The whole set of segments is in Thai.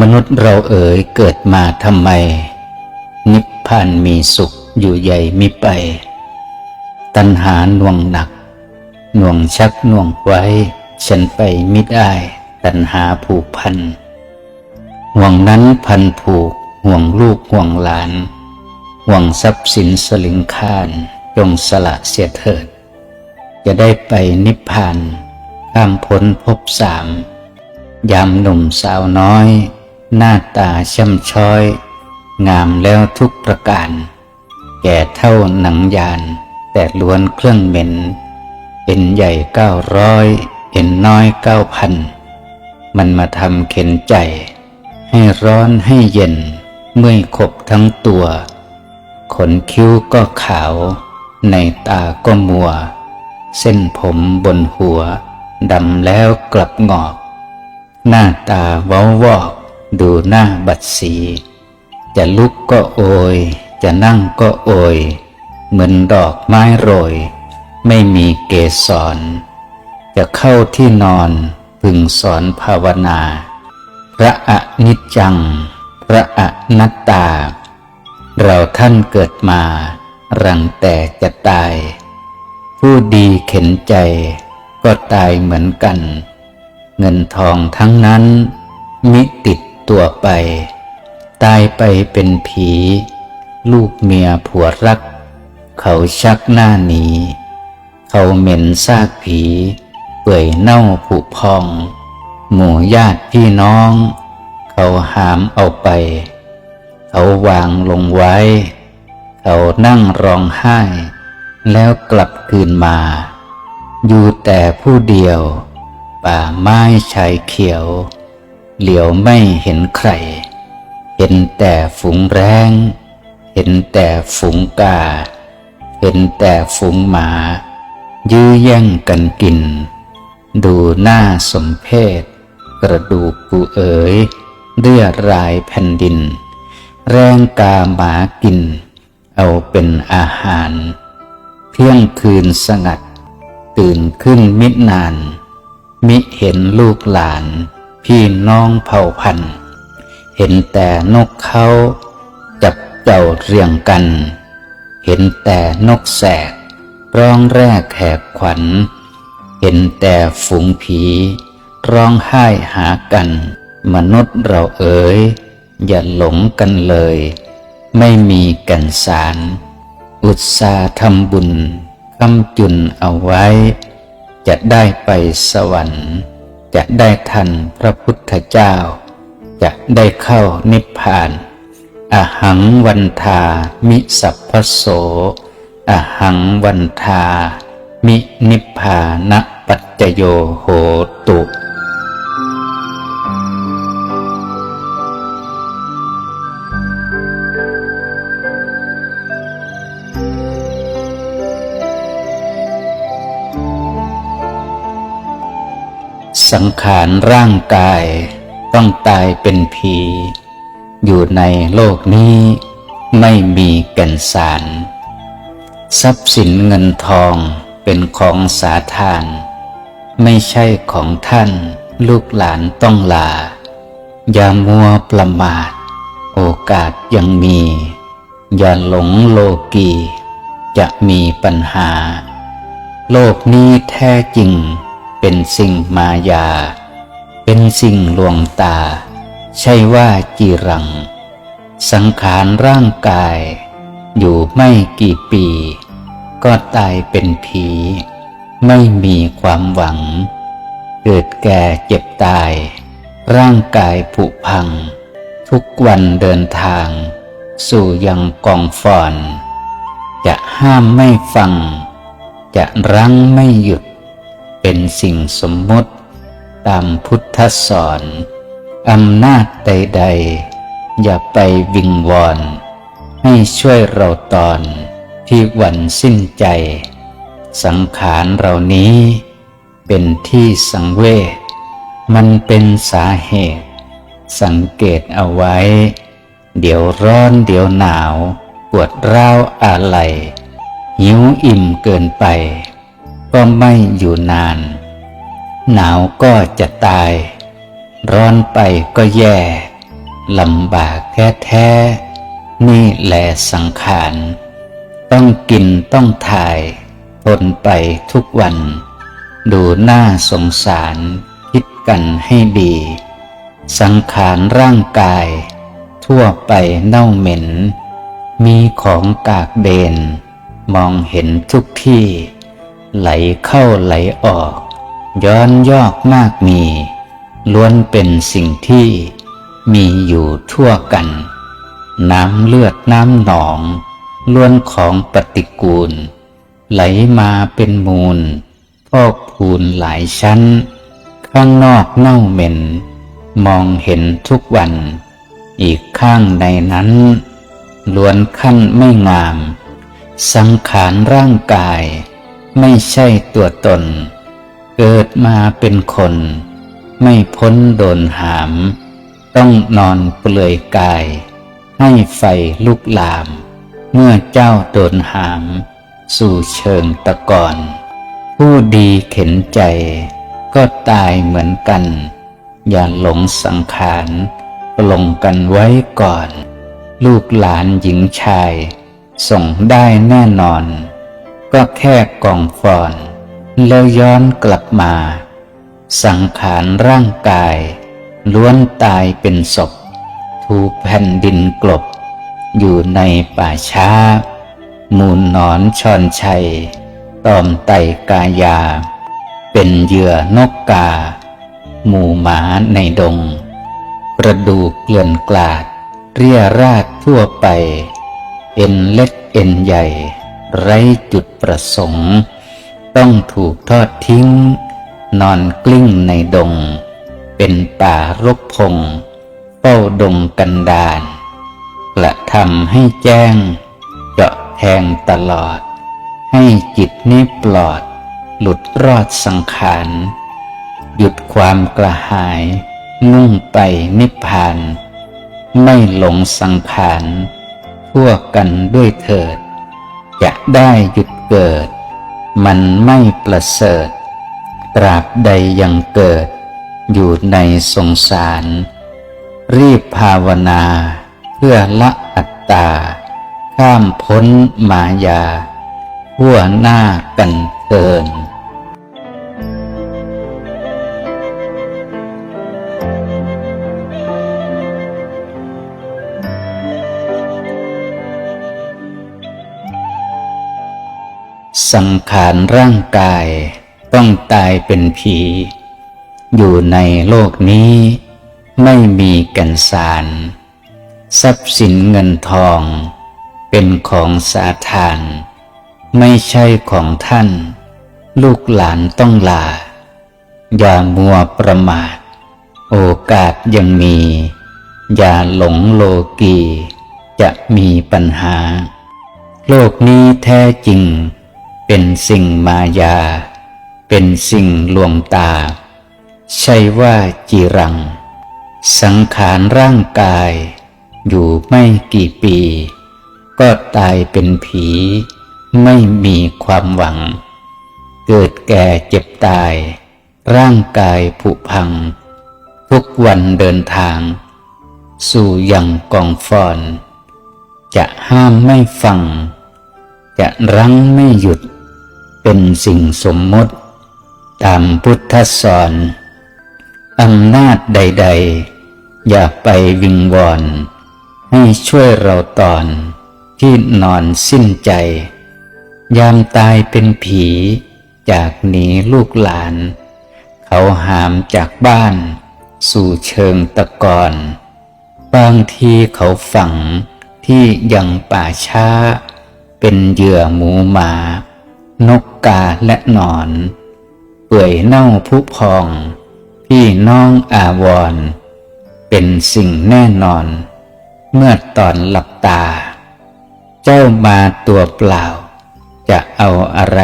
มนุษย์เราเอ๋ยเกิดมาทำไม นิพพานมีสุขอยู่ใหญ่มิไป ตัณหาหน่วงหนัก หน่วงชักหน่วงไว้ ฉันไปมิได้ ตัณหาผูกพัน ห่วงนั้นพันผูก ห่วงลูกห่วงหลาน ห่วงทรัพย์สินสลิงคานจงสละเสียเถิด จะได้ไปนิพพาน ข้ามพ้นภพสาม ยามหนุ่มสาวน้อย หน้าตาช่ำช้อย งามแล้วทุกประการ แก่เท่าหนังยาน แต่ล้วนเครื่องเหม็นเป็นใหญ่เก้าร้อยเอ็นน้อยเก้าพันมันมาทำเข็นใจ ให้ร้อนให้เย็น เมื่อยขบทั้งตัว ขนคิ้วก็ขาว ในตาก็มัว เส้นผมบนหัวดำแล้วกลับงอก หน้าตาเว้าวอก ดูหน้าบัดสี จะลุกก็โอย จะนั่งก็โอย เหมือนดอกไม้โรย ไม่มีเกสร จะเข้าที่นอนพึงสอนภาวนา พระอนิจจัง พระอนัตตา เราท่านเกิดมา รังแต่จะตาย ผู้ดีเข็นใจ ก็ตายเหมือนกัน เงินทองทั้งนั้น มิติดตัวไป ตายไปเป็นผี ลูกเมียผัวรัก เขาชักหน้าหนี เขาเหม็นซากผี เปื่อยเน่าผุพอง หมู่ญาติพี่น้อง เขาหามเอาไป เขาวางลงไว้ เขานั่งร้องไห้ แล้วกลับคืนมา อยู่แต่ผู้เดียว ป่าไม้ชายเขียว เหลียวไม่เห็นใคร เห็นแต่ฝูงแรงเห็นแต่ฝูงกา เห็นแต่ฝูงหมา ยื้อแย่งกันกิน ดูหน้าสมเพศ กระดูกกูเอ๋ยเลือรายแผ่นดิน แรงกาหมากิน เอาเป็นอาหาร เที่ยงคืนสงัด ตื่นขึ้นมิดนาน มิเห็นลูกหลาน พี่น้องเผ่าพันธุ์ เห็นแต่นกเขาจับเจ้าเรียงกัน เห็นแต่นกแสกร้องแรกแหกขวัญ เห็นแต่ฝูงผี ร้องไห้หากัน มนุษย์เราเอ๋ย อย่าหลงกันเลย ไม่มีกันสาร อุตสาห์ทำบุญคำจุนเอาไว้ จะได้ไปสวรรค์ จะได้ทันพระพุทธเจ้า จะได้เข้านิพพาน อหังวันทามิสัพพโส อหังวันทามินิพพานปัจจโยโหตุ สังขารร่างกายต้องตายเป็นผี อยู่ในโลกนี้ไม่มีแก่นสาร ทรัพย์สินเงินทองเป็นของสาทาน ไม่ใช่ของท่านลูกหลานต้องลา อย่ามัวประมาท โอกาสยังมี อย่าหลงโลกี จะมีปัญหา โลกนี้แท้จริงเป็นสิ่งมายา เป็นสิ่งลวงตา ใช่ว่าจีรัง สังขารร่างกาย อยู่ไม่กี่ปี ก็ตายเป็นผี ไม่มีความหวัง เกิดแก่เจ็บตาย ร่างกายผุพัง ทุกวันเดินทาง สู่ยังกองฟอน จะห้ามไม่ฟัง จะรั้งไม่หยุด เป็นสิ่งสมมติตามพุทธสอน อำนาจใด ๆ อย่าไปวิงวอน ให้ช่วยเราตอนที่หวันสิ้นใจ สังขารเหล่านี้ เป็นที่สังเวชมันเป็นสาเหตุ สังเกตเอาไว้ เดี๋ยวร้อนเดี๋ยวหนาว ปวดร้าวอะไรหิวอิ่มเกินไป ก็ไม่อยู่นาน หนาวก็จะตาย ร้อนไปก็แย่ลำบากแท้แท้ นี่แหละสังขาร ต้องกินต้องถ่ายทนไปทุกวัน ดูหน้าสงสาร คิดกันให้ดี สังขารร่างกาย ทั่วไปเน่าเหม็น มีของกากเดน มองเห็นทุกที่ ไหลเข้าไหลออก ย้อนยอกมากมี ล้วนเป็นสิ่งที่มีอยู่ทั่วกัน น้ำเลือดน้ำหนอง ล้วนของปฏิกูล ไหลมาเป็นมูล พอกพูนหลายชั้น ข้างนอกเน่าเหม็น มองเห็นทุกวัน อีกข้างในนั้น ล้วนขั้นไม่งาม สังขารร่างกาย ไม่ใช่ตัวตน เกิดมาเป็นคน ไม่พ้นโดนหาม ต้องนอนเปลือยกาย ให้ไฟลุกลาม เมื่อเจ้าโดนหาม สู่เชิงตะกอน ผู้ดีเข็นใจ ก็ตายเหมือนกัน อย่าหลงสังขารปลงกันไว้ก่อน ลูกหลานหญิงชาย ส่งได้แน่นอน ก็แค่กองฟอน แล้วย้อนกลับมา สังขารร่างกาย ล้วนตายเป็นศพ ถูกแผ่นดินกลบ อยู่ในป่าช้า มูลนอนชอนชัย ตอมไตกายา เป็นเหยื่อนกกา หมูหมาในดง กระดูกเกลื่อนกลาด เรียราดทั่วไป เอ็นเล็กเอ็นใหญ่ ไร้จุดประสงค์ ต้องถูกทอดทิ้ง นอนกลิ้งในดง เป็นป่ารกพงเฝ้าดงกันดานกระทำให้แจ้ง เจาะแทงตลอด ให้จิตนี้ปลอด หลุดรอดสังขาร หยุดความกระหาย มุ่งไปนิพพาน ไม่หลงสังขารทั่วกันด้วยเถิด จะได้หยุดเกิด มันไม่ประเสริฐ ตราบใดยังเกิด อยู่ในสงสาร รีบภาวนาเพื่อละอัตตา ข้ามพ้นมายาหัวหน้ากันเกินสังขารร่างกาย ต้องตายเป็นผี อยู่ในโลกนี้ไม่มีกันสาร ทรัพย์สินเงินทอง เป็นของสาทาน ไม่ใช่ของท่าน ลูกหลานต้องลา อย่ามัวประมาท โอกาสยังมี อย่าหลงโลกีจะมีปัญหา โลกนี้แท้จริง เป็นสิ่งมายา เป็นสิ่งลวงตา ใช่ว่าจีรัง สังขารร่างกาย อยู่ไม่กี่ปี ก็ตายเป็นผี ไม่มีความหวัง เกิดแก่เจ็บตาย ร่างกายผุพัง ทุกวันเดินทาง สู่ยังกองฟอน จะห้ามไม่ฟัง จะรั้งไม่หยุดเป็นสิ่งสมมติ ตามพุทธสอนอำนาจใด ๆ อย่าไปวิงวอนให้ช่วยเราตอนที่นอนสิ้นใจ ยามตายเป็นผีจากหนีลูกหลาน เขาหามจากบ้าน สู่เชิงตะกอนบางทีเขาฝังที่ยังป่าช้า เป็นเหยื่อหมูหมา นกกาและหนอน เปื่อยเน่าผุพอง พี่น้องอาวร์เป็นสิ่งแน่นอน เมื่อตอนหลับตา เจ้ามาตัวเปล่า จะเอาอะไร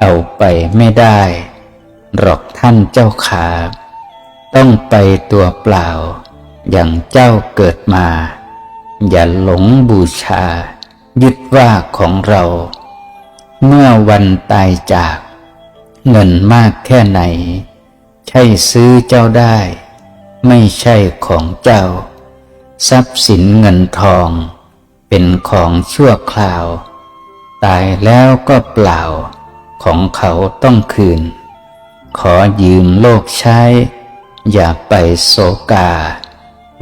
เอาไปไม่ได้ หรอกท่านเจ้าขาต้องไปตัวเปล่า อย่างเจ้าเกิดมา อย่าหลงบูชา ยึดว่าของเรา เมื่อวันตายจาก เงินมากแค่ไหน ใช่ซื้อเจ้าได้ ไม่ใช่ของเจ้า ทรัพย์สินเงินทอง เป็นของชั่วคราว ตายแล้วก็เปล่า ของเขาต้องคืน ขอยืมโลกใช้ อย่าไปโศกา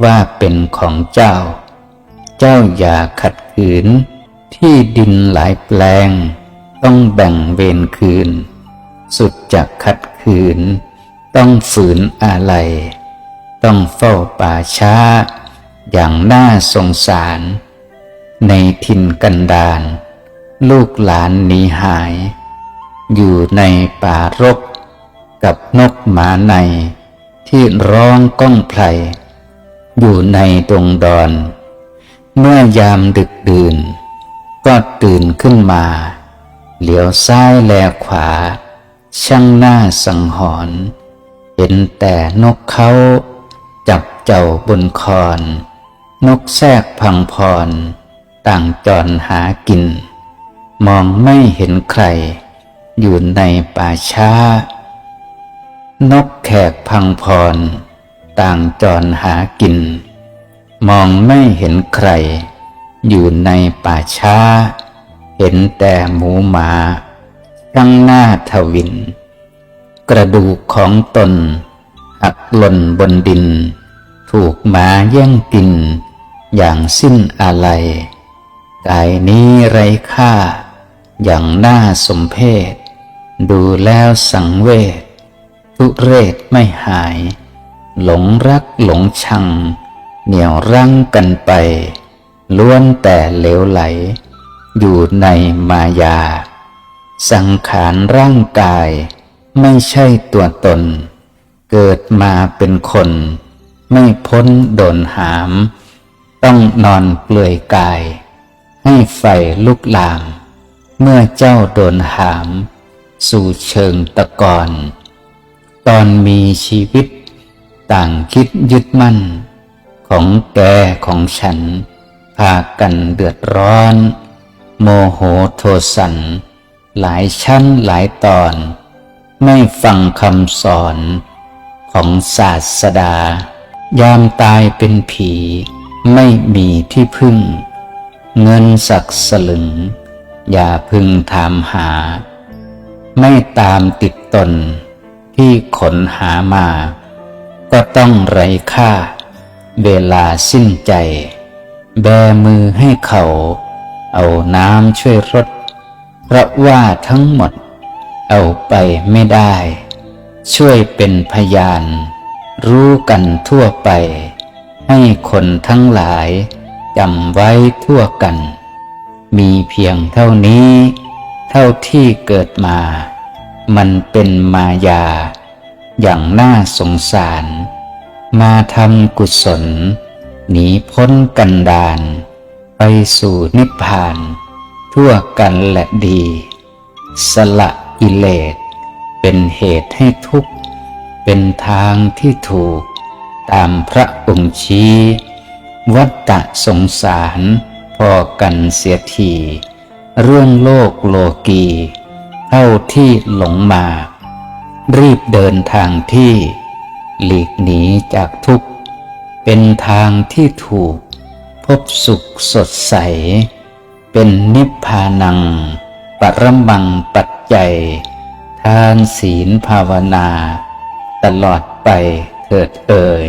ว่าเป็นของเจ้า เจ้าอย่าขัดขืน ที่ดินหลายแปลง ต้องแบ่งเวรคืน สุดจะขัดขืน ต้องฝืนอะไร ต้องเฝ้าป่าช้า อย่างน่าสงสาร ในถิ่นกันดารลูกหลานหนีหาย อยู่ในป่ารก กับนกหมาใน ที่ร้องก้องไพรอยู่ในดงดอน เมื่อยามดึกดื่น ก็ตื่นขึ้นมา เหลียวซ้ายแลขวา ช่างหน้าสังหรณ์เห็นแต่นกเขาจับเจ้าบนคอนนกแทรกพังพร ต่างจรหากิน มองไม่เห็นใคร อยู่ในป่าช้า นกแขกพังพร ต่างจรหากิน มองไม่เห็นใคร อยู่ในป่าช้า เห็นแต่หมูหมา ตั้งหน้าทวิน กระดูกของตน หักหล่นบนดิน ถูกหมาแย่งกิน อย่างสิ้นอะไรกายนี้ไร้ค่า อย่างน่าสมเพชดูแล้วสังเวชทุเรศไม่หาย หลงรักหลงชัง เหนี่ยวรั้งกันไป ล้วนแต่เหลวไหล อยู่ในมายา สังขารร่างกายไม่ใช่ตัวตน เกิดมาเป็นคน ไม่พ้นโดนหาม ต้องนอนเปลือยกาย ให้ไฟลุกลาม เมื่อเจ้าโดนหาม สู่เชิงตะกอนตอนมีชีวิต ต่างคิดยึดมั่น ของแกของฉัน พากันเดือดร้อน โมโหโทสัน หลายชั้นหลายตอน ไม่ฟังคำสอนของศาสดา ยามตายเป็นผีไม่มีที่พึ่ง เงินสักสลึง อย่าพึงถามหา ไม่ตามติดตนที่ขนหามา ก็ต้องไร้ค่า เวลาสิ้นใจ แบมือให้เขา เอาน้ำช่วยรด เพราะว่าทั้งหมดเอาไปไม่ได้ ช่วยเป็นพยาน รู้กันทั่วไป ให้คนทั้งหลายจำไว้ทั่วกัน มีเพียงเท่านี้ เท่าที่เกิดมา มันเป็นมายา อย่างน่าสงสาร มาทำกุศลหนีพ้นกันดาน ไปสู่นิพพาน ทั่วกันและดี สละกิเลสเป็นเหตุให้ทุกข์ เป็นทางที่ถูก ตามพระองค์ชี้ วัฏฏะสงสารพอกันเสียที เรื่องโลกโลกีเท่าที่หลงมา รีบเดินทางที่ หลีกหนีจากทุกข์ เป็นทางที่ถูก พบสุขสดใส เป็นนิพพานัง ปรมังปัจจัย ทานศีลภาวนา ตลอดไปเถิดเอ่ย